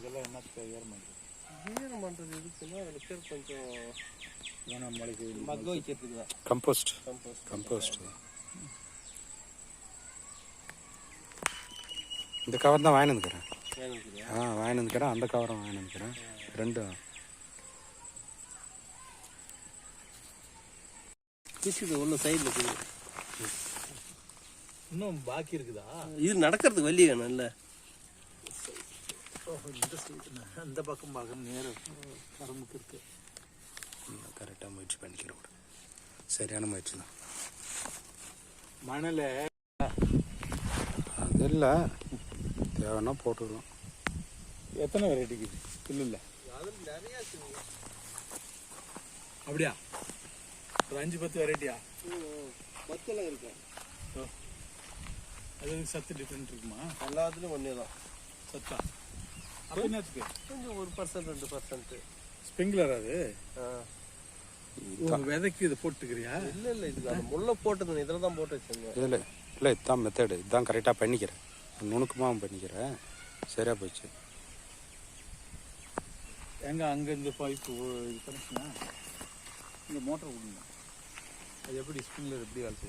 இதெல்லாம் என்னத்துக்கு ஏற மாட்டேங்குது ஈரம் பண்ணுறது எதுக்குன்னா அதில் பேர் கொஞ்சம் ஏன்னா மழைக்கு மக்க வைக்கிறதுக்கு தான் கம்போஸ்ட் கம்போஸ்ட் கம்போஸ்ட் இந்த கவர் தான் வாங்கி வந்துக்கிறேன். ஆ வாங்கி வந்துக்கிறேன். அந்த கவரும் வாங்கி வந்துக்கிறேன். ரெண்டும் பிச்சுது ஒன்றும் சைடில் இருக்குது இன்னும் பாக்கி இருக்குதா? இது நடக்கிறதுக்கு வழி வேணும் இல்லை இந்த சைடு அந்த பக்கம் பார்க்க நேரம் வரமுக்கு இருக்கு கரெக்டாக முயற்சி பண்ணிக்கிற கூட சரியான முயற்சி தான் மணல அது இல்லை. தேவைன்னா போட்டுக்கலாம் எத்தனை வெரைட்டிக்கு இல்லை இல்லை அப்படியா ஒரு அஞ்சு பத்து வெரைட்டியா மத்தெல்லாம் இருக்கு அது சத்து டிஃப்ரெண்ட் இருக்குமா? எல்லாத்துலேயும் ஒன்றே தான் சத்தா? அப்போ என்னத்துக்கு கொஞ்சம் ஒரு பர்சன்ட் ரெண்டு பர்சன்ட் ஸ்ப்ரிங்க்லர் அது? விதைக்கு இதை போட்டுக்கிறியா? இல்லை இல்லை இதுக்கு அந்த முள்ள போட்டது இதில் தான் போட்டு வச்சிருந்தேன். இதில் இல்லை இதுதான் மெத்தடு இதுதான் கரெக்டாக பண்ணிக்கிறேன். நுணுக்கமாக பண்ணிக்கிறேன். சரியாக போச்சு. எங்க அங்க இந்த பைப்பு இது கனெக்ஷனா இந்த மோட்டர் விடணும் அது எப்படி ஸ்ப்ரிங்க்லர் எப்படி வேலை செய்யும்?